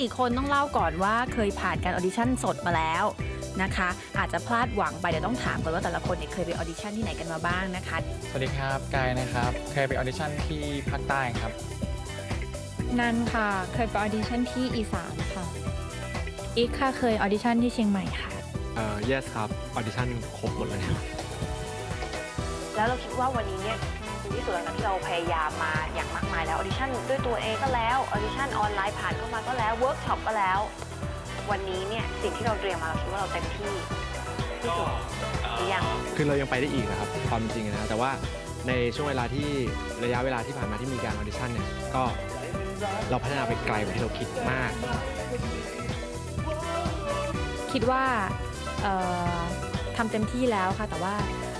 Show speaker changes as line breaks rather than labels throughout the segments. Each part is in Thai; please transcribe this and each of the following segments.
4 คนต้องเล่าก่อนว่าเคยผ่านการออดิชั่นสดมาแล้วนะคะ อาจจะพลาดหวังไปเดี๋ยวต้องถามก่อนว่าแต่ละคนเนี่ยเคยไปออดิชั่นที่ไหนกันมาบ้างนะคะ
สวัสดีครับกายนะครับ เคยไปออดิชั่นที่ภาคใต้ครับ
นันค่ะ เคยไปออดิชั่นที่อีสานค่ะ อีกค่ะเคยออดิชั่นที่เชียงใหม่ค่ะ
เอ่อ yes ครับ ออดิชั่นครบหมดเลยครับ
แล้วเราคิดว่าวันนี้เนี่ย ดีที่สุดแล้วนะที่เราพยายามมาอย่างมากมายแล้วออดิชั่นด้วยตัวเองก็แล้วออดิชั่นออนไลน์ผ่านเข้ามาก็แล้วเวิร์กช็อปก็แล้ว วันนี้เนี่ยสิ่งที่เราเตรียมมาเราคิดว่าเราเต็มที่ที่สุดหรือยัง
คือเรายังไปได้อีกนะครับความจริงนะแต่ว่าในช่วงเวลาที่ระยะเวลาที่ผ่านมาที่มีการออดิชั่นเนี่ยก็เราพัฒนาไปไกลกว่าที่เราคิดมาก
คิดว่าเอ่อทำเต็มที่แล้วค่ะแต่ว่า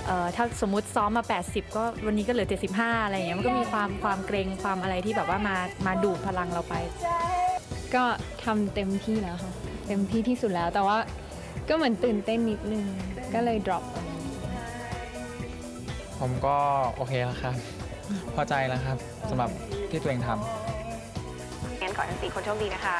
เอ่อถ้าสมมุติซ้อมมา 80 ก็วันนี้ก็เหลือ 75 อะไรอย่างเงี้ยมันก็มีความความเกรงความอะไรที่แบบว่ามามาดูดพลังเราไป
ก็ทำเต็มที่แล้วค่ะ เต็มที่ที่สุดแล้ว แต่ว่าก็เหมือนตื่นเต้นนิดนึง ก็เลย drop ไป
ผมก็โอเคแล้วครับ พอใจแล้วครับสำหรับที่ตัวเองทำ
งั้นขอทั้งสี่คนโชคดีนะคะ